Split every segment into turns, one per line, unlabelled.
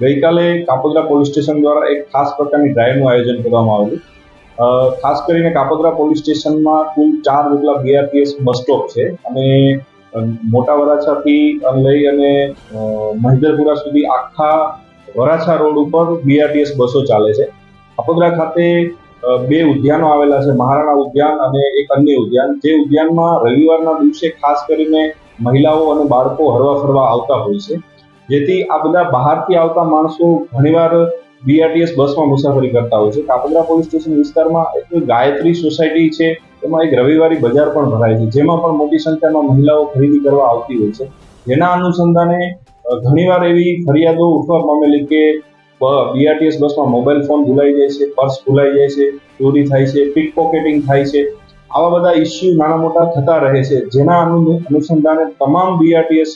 ગઈકાલે Kapodra police station દ્વારા એક ખાસ પ્રકારની ડ્રાઈવનું આયોજન કરવામાં આવેલું. ખાસ કરીને કાપોદ્રા પોલીસ સ્ટેશનમાં કુલ ચાર જેટલા બીઆરટીએસ બસ સ્ટોપ છે અને મોટા વરાછાથી લઈ અને મહેન્દ્રપુરા સુધી આખા વરાછા રોડ ઉપર બીઆરટીએસ બસો ચાલે છે. કાપોદ્રા ખાતે બે ઉદ્યાનો આવેલા છે, મહારાણા ઉદ્યાન અને એક અન્ય ઉદ્યાન. જે ઉદ્યાનમાં રવિવારના દિવસે ખાસ કરીને મહિલાઓ અને બાળકો હરવા ફરવા આવતા હોય છે. જેથી આ બધા બહારથી આવતા માણસો ઘણીવાર બીઆરટીએસ બસમાં મુસાફરી કરતા હોય છે. કાપોદ્રા પોલીસ સ્ટેશન વિસ્તારમાં એક ગાયત્રી સોસાયટી છે. એમાં એક રવિવારી બજાર પણ ભરાય છે. જેમાં પણ મોટી સંખ્યામાં મહિલાઓ ખરીદી કરવા આવતી હોય છે. જેના અનુસંધાને ઘણીવાર એવી ફરિયાદો ઉઠવા પામેલી કે બીઆરટીએસ બસમાં મોબાઈલ ફોન ભૂલાઈ જાય છે, પર્સ ભૂલાઈ જાય છે, ચોરી થાય છે પિક પોકેટિંગ થાય છે. આવા બધા ઇસ્યુ નાના મોટા થતા રહે છે. જેના અનુ- અનુસંધાને તમામ બીઆરટીએસ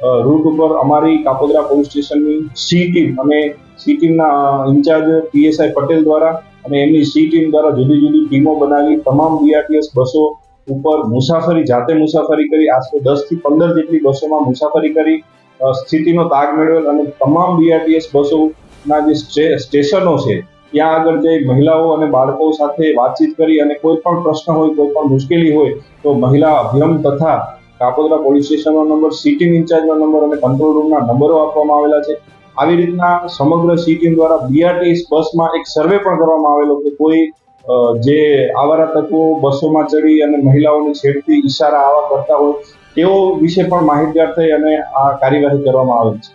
રૂટ ઉપર અમારી કાપોદરા પોલીસ સ્ટેશનની સી ટીમ અને સી ટીમના ઇન્ચાર્જ પીએસઆઈ પટેલ દ્વારા અને એમની સી ટીમ દ્વારા જુદી જુદી ટીમો બનાવી તમામ બીઆરટીએસ બસો ઉપર મુસાફરી, જાતે મુસાફરી કરી, આશરે દસથી પંદર જેટલી બસોમાં મુસાફરી કરી સ્થિતિનો તાગ મેળવેલ અને તમામ બીઆરટીએસ બસોના જે સ્ટેશનો છે, ત્યાં આગળ જઈ મહિલાઓ અને બાળકો સાથે વાતચીત કરી અને કોઈ પણ પ્રશ્ન હોય, કોઈ પણ મુશ્કેલી હોય, તો મહિલા અભિયમ તથા કાપોદ્રા પોલીસ સ્ટેશનનો નંબર સિટી ઇન્ચાર્જનો નંબર અને કંટ્રોલ રૂમના નંબરો આપવામાં આવેલા છે. આવી રીતના સમગ્ર સી ટીમ દ્વારા બીઆરટીએસ બસમાં એક સર્વે પણ કરવામાં આવેલો કે કોઈ જે આવારા તત્વો બસોમાં ચડી અને મહિલાઓની છેડતી ઈશારા આવા કરતા હોય, તેઓ વિશે પણ માહિતગાર થઈ અને આ કાર્યવાહી કરવામાં આવે છે.